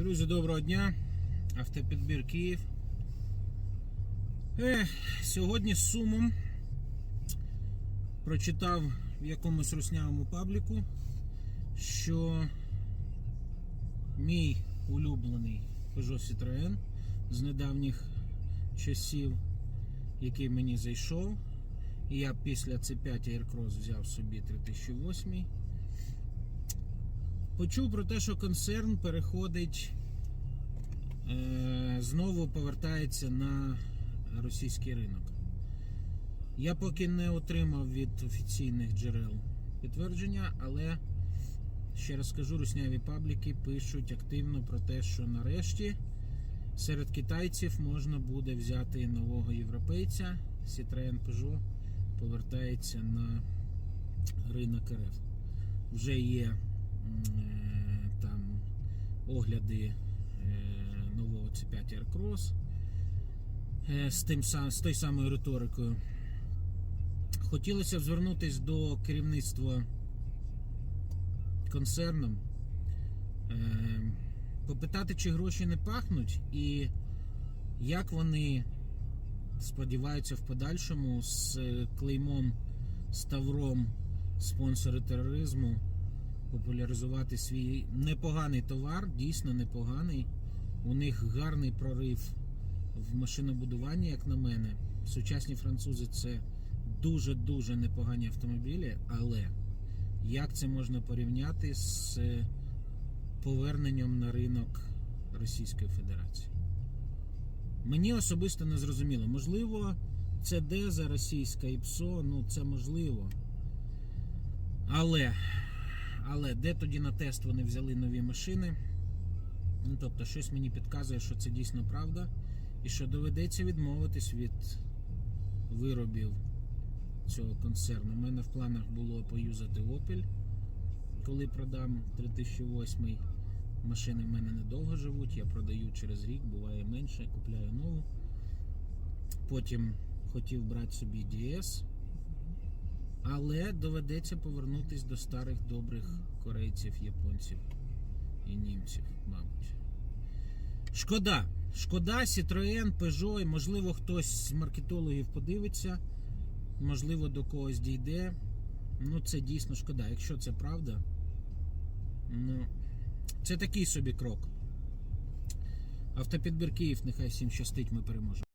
Друзі, доброго дня. Автопідбір Київ. Ех, сьогодні з сумом прочитав в якомусь руснявому пабліку, що мій улюблений Peugeot Citroën з недавніх часів, який мені зайшов, і я після C5 Aircross взяв собі 3008 Почув про те, що концерн переходить, е, знову повертається на російський ринок. Я поки не отримав від офіційних джерел підтвердження, але ще раз скажу, русняві пабліки пишуть активно про те, що нарешті серед китайців можна буде взяти нового європейця. Citroën Peugeot повертається на ринок РФ. Вже є там огляди е, нового C5 Aircross е, з, тим, з той самою риторикою. Хотілося б звернутися до керівництва концерном, е, попитати, чи гроші не пахнуть, і як вони сподіваються в подальшому з е, клеймом Ставром спонсори тероризму популяризувати свій непоганий товар, дійсно непоганий. У них гарний прорив в машинобудуванні, як на мене. Сучасні французи це дуже-дуже непогані автомобілі, але як це можна порівняти з поверненням на ринок Російської Федерації? Мені особисто не зрозуміло. Можливо, це Деза російська і ПСО, ну це можливо. Але, але де тоді на тест вони взяли нові машини? Ну, тобто, щось мені підказує, що це дійсно правда, і що доведеться відмовитись від виробів цього концерну. У мене в планах було поюзати Opel, коли продам 3008. Машини в мене недовго живуть, я продаю через рік, буває менше, купляю нову. Потім хотів брати собі DS, але доведеться повернутися до старих добрих корейців, японців і німців, мабуть. Шкода. Шкода, Citroën, Peugeot, і, можливо, хтось з маркетологів подивиться, можливо, до когось дійде. Ну, це дійсно шкода. Якщо це правда, ну, це такий собі крок. Автопідбір Київ, нехай всім щастить, ми переможемо.